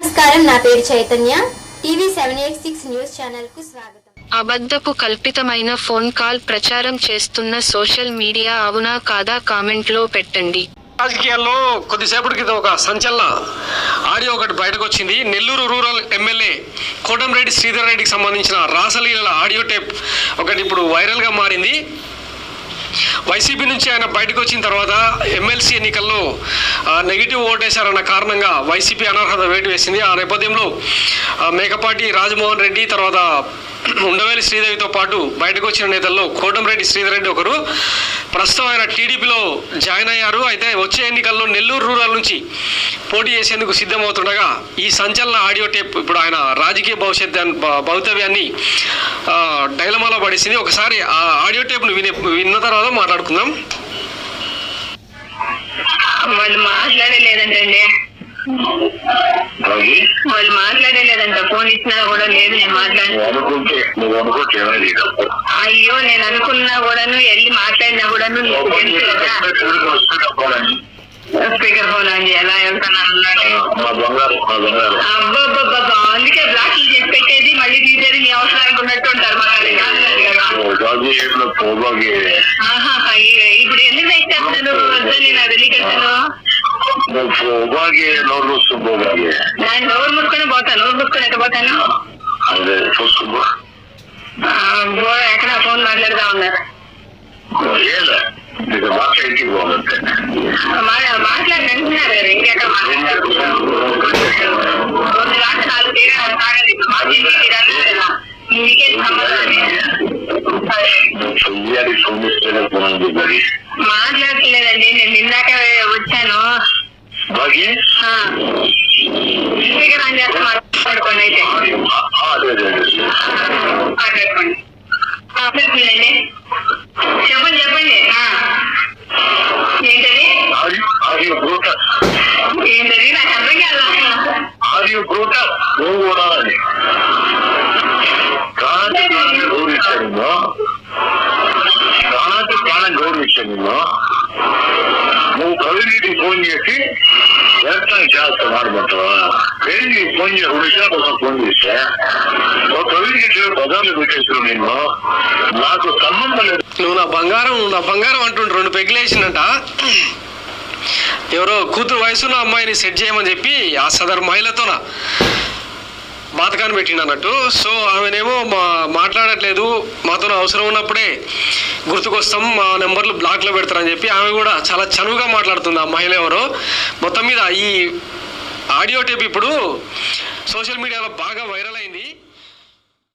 నమస్కారం నా పేరు Chaitanya. TV seven eight six news ఛానల్కు స్వాగతం. అబద్ధపు కల్పితమైన ఫోన్ కాల్ ప్రచారం చేస్తున్న సోషల్ మీడియా అవునా కాదా కామెంట్లో పెట్టండి. రాజకీయాల్లో కొద్దిసేపటి క్రితం ఒక సంచలన. ఆడియో ఒకటి బయటకు వచ్చింది నెల్లూరు రూరల్ ఎమ్మెల్యే కోటంరెడ్డి శ్రీధర్ రెడ్డికి సంబంధించిన రాసలీల ఆడియో టేప్ ఒకటి ఇప్పుడు వైరల్గా మారింది. వైసీపీ నుంచి ఆయన బయటకు వచ్చిన తర్వాత ఎమ్మెల్సీ ఎన్నికల్లో నెగిటివ్ ఓటేశారన్న కారణంగా వైసీపీ అనర్హత వేటు వేసింది. ఆ నేపథ్యంలో మేకపాటి రాజమోహన్ రెడ్డి తర్వాత ఉండవేలి శ్రీదేవితో పాటు బయటకు వచ్చిన నేతల్లో కోటంరెడ్డి శ్రీధర్ రెడ్డి ఒకరు. ప్రస్తుతం ఆయన టీడీపీలో జాయిన్ అయ్యారు. అయితే వచ్చే ఎన్నికల్లో నెల్లూరు రూరల్ నుంచి పోటీ చేసేందుకు సిద్ధమవుతుండగా ఈ సంచలన ఆడియో టేప్ ఇప్పుడు ఆయన రాజకీయ భవిష్యత్ భవితవ్యాన్ని డైలమాలో పడేసింది. ఒకసారి ఆ ఆడియో టేప్ను వినే విన్న తర్వాత మాట్లాడుకుందాం. వాళ్ళు మాట్లాడలేదంటండి మాట్లాడలేదంట. ఫోన్ ఇచ్చినా కూడా లేదు నేను మాట్లాడి నువ్వు అనుకుంటే నువ్వు అనుకుంటే ఏమైంది అయ్యో నేను అనుకున్నా కూడాను వెళ్ళి మాట్లాడినా కూడాను నీకు తెలుసు కదా. స్పీకర్ ఫోన్ అండి ఎలా వెళ్తున్నాను మా బంగారు మా బంగారు. అబ్బబ్బబ్బబ్బా అందుకే బ్లాక్ చేసి పెట్టేది మళ్ళీ తీసేది నీ అవసరానికి ఉన్నట్టు ఉంటారు మా కదా ఏట్లో ఇప్పుడు ఎందుకు ఇచ్చేస్తాను వద్దని నా తెలియకస్తాను నువ్వు పోబాగి నోరు వస్తూ పోబాగి నేను నోరు ముట్టుకొని పోతాను. ఎక్కడ ఫోన్ మాట్లాడుతా ఉన్నారు లేదా నీకు మాట్లాడి పోవాలంటే మా- మాట్లాడి అంటున్నారు కదా ఇంకెక్కడ మాట్లాడతారు? రెండు గంటలు నాలుగు తీరాలి తాగండి. ఇప్పుడు మాట్లాడి తీరాలి కదా. మీకే సంబంధం లేదు. అదే. నువ్వు చెయ్యాలి సొమ్మిస్తేనే పోనండి మరి. మాట్లాడట్లేదండి. నేను నిందాక వచ్చాను. బాగి ఆ. స్పీకర్ ఆన్ చేస్తే మాట్లాడుకోండి అయితే అదే అదే అదే మాట్లాడుకోండి మాట్లాడుతుందండి చెప్పండి చెప్పండి ఆ. ఏంటది అది అది బ్రూట ఏంటది నాకు అర్థం కాదు అది బ్రూట నువ్వు కూడా అని కాంతి ప్రాణం గౌరవించాను నిన్ను కాంతి ప్రాణం గౌరవించాను నిన్ను నువ్వు కవినీటికి ఫోన్ చేసి వ్యవసాయం చేస్తా మాడమంటావా కవినీకి ఫోన్ చేసి విశాఖ ఫోన్ చేస్తే? నువ్వు కవినీటి పదాలు పెట్టేసావు నిన్ను. నాకు సంబంధం లేదు. నువ్వు నా బంగారం నా బంగారం అంటుండు. రెండు పెగ్గులేసినట ఎవరో కూతురు వయసున్న అమ్మాయిని సెట్ చేయమని చెప్పి ఆ సదరు మహిళతోన బాతకాన్ని పెట్టిండు అన్నట్టు. సో ఆమెనేమో మా మాట్లాడట్లేదు. మాతో అవసరం ఉన్నప్పుడే గుర్తుకొస్తాం మా నెంబర్లు బ్లాక్లో పెడతారని చెప్పి ఆమె కూడా చాలా చనువుగా మాట్లాడుతుంది ఆ మహిళ ఎవరో. మొత్తం మీద ఈ ఆడియో టేప్ ఇప్పుడు సోషల్ మీడియాలో బాగా వైరల్ అయింది.